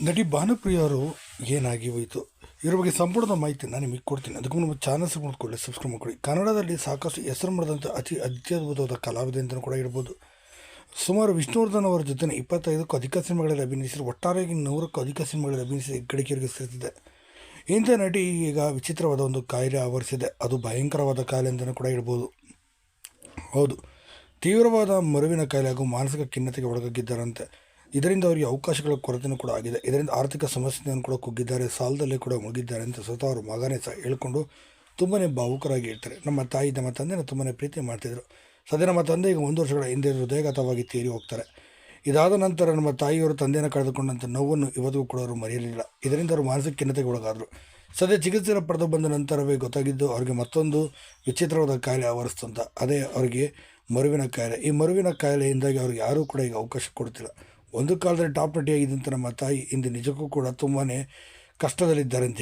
ನಟಿ ಭಾನುಪ್ರಿಯ ಅವರು ಏನಾಗಿ ಹೋಯಿತು? ಇದ್ರ ಬಗ್ಗೆ ಸಂಪೂರ್ಣ ಮಾಹಿತಿ ನಾನು ನಿಮಗೆ ಕೊಡ್ತೀನಿ. ಅದಕ್ಕೂ ನಮ್ಮ ಚಾನಲ್ ಮಾಡ್ಕೊಳ್ಳಿ ಸಬ್ಸ್ಕ್ರೈಬ್ ಮಾಡ್ಕೊಳ್ಳಿ. ಕನ್ನಡದಲ್ಲಿ ಸಾಕಷ್ಟು ಹೆಸರು ಮಾಡಿದಂಥ ಅತಿ ಅತ್ಯದ್ಭುತವಾದ ಕಲಾವಿದೆ ಅಂತಲೂ ಕೂಡ ಇರ್ಬೋದು ಸುಮಾರು ವಿಷ್ಣುವರ್ಧನ್ ಅವರ ಜೊತೆ ಇಪ್ಪತ್ತೈದಕ್ಕೂ ಅಧಿಕ ಸಿನಿಮಾಗಳಲ್ಲಿ ಅಭಿನಯಿಸಿದ್ರು. ಒಟ್ಟಾರೆಯಾಗಿ ನೂರಕ್ಕೂ ಅಧಿಕ ಸಿನಿಮಾಗಳಲ್ಲಿ ಅಭಿನಯಿಸಿ ಗಡಿಕೆರಿಗೆ ಸೇರ್ತಿದೆ ಇಂಥ ನಟಿ ಈಗ ವಿಚಿತ್ರವಾದ ಒಂದು ಕಾಯಿಲೆ ಆವರಿಸಿದೆ. ಅದು ಭಯಂಕರವಾದ ಕಾಯಿಲೆ ಅಂತಲೂ ಕೂಡ ಇರ್ಬೋದು ಹೌದು, ತೀವ್ರವಾದ ಮರುವಿನ ಕಾಯಿಲೆ ಹಾಗೂ ಮಾನಸಿಕ ಖಿನ್ನತೆಗೆ ಒಳಗಾಗಿದ್ದಾರಂತೆ. ಇದರಿಂದ ಅವರಿಗೆ ಅವಕಾಶಗಳ ಕೊರತೆಯೂ ಕೂಡ ಆಗಿದೆ. ಇದರಿಂದ ಆರ್ಥಿಕ ಸಮಸ್ಯೆಯನ್ನು ಕೂಡ ಕುಗ್ಗಿದ್ದಾರೆ. ಸಾಲದಲ್ಲೇ ಕೂಡ ಮುಳುಗಿದ್ದಾರೆ ಅಂತ ಸ್ವತಃ ಅವರು ಮಗನೇ ಸಹ ಹೇಳ್ಕೊಂಡು ತುಂಬಾ ಭಾವುಕರಾಗಿ ಇರ್ತಾರೆ ನಮ್ಮ ತಾಯಿ, ನಮ್ಮ ತಂದೆನ ತುಂಬಾ ಪ್ರೀತಿ ಮಾಡ್ತಿದ್ರು. ಸದ್ಯ ನಮ್ಮ ತಂದೆ ಈಗ ಒಂದು ವರ್ಷಗಳ ಹಿಂದೆ ಹೃದಯಘಾತವಾಗಿ ತೀರಿ ಹೋಗ್ತಾರೆ. ಇದಾದ ನಂತರ ನಮ್ಮ ತಾಯಿಯವರು ತಂದೆಯನ್ನು ಕಳೆದುಕೊಂಡಂಥ ನೋವನ್ನು ಇವತ್ತಿಗೂ ಕೂಡ ಅವರು ಮರೆಯಲಿಲ್ಲ. ಇದರಿಂದ ಅವರು ಮಾನಸಿಕ ಖಿನ್ನತೆಗೆ ಒಳಗಾದರು. ಸದ್ಯ ಚಿಕಿತ್ಸೆ ಪಡೆದು ಬಂದ ನಂತರವೇ ಗೊತ್ತಾಗಿದ್ದು ಅವರಿಗೆ ಮತ್ತೊಂದು ವಿಚಿತ್ರವಾದ ಕಾಯಿಲೆ ಆವರಿಸ್ತಂತ ಅದೇ ಅವರಿಗೆ ಮರುವಿನ ಕಾಯಿಲೆ. ಈ ಮರುವಿನ ಕಾಯಿಲೆಯಿಂದಾಗಿ ಅವ್ರಿಗೆ ಯಾರೂ ಕೂಡ ಈಗ ಅವಕಾಶ ಕೊಡ್ತಿಲ್ಲ. ಒಂದು ಕಾಲದಲ್ಲಿ ಟಾಪ್ ನಟಿಯಾಗಿದ್ದಂಥ ನಮ್ಮ ತಾಯಿ ಇಂದು ನಿಜಕ್ಕೂ ಕೂಡ ತುಂಬಾ ಕಷ್ಟದಲ್ಲಿದ್ದಾರೆ ಅಂತ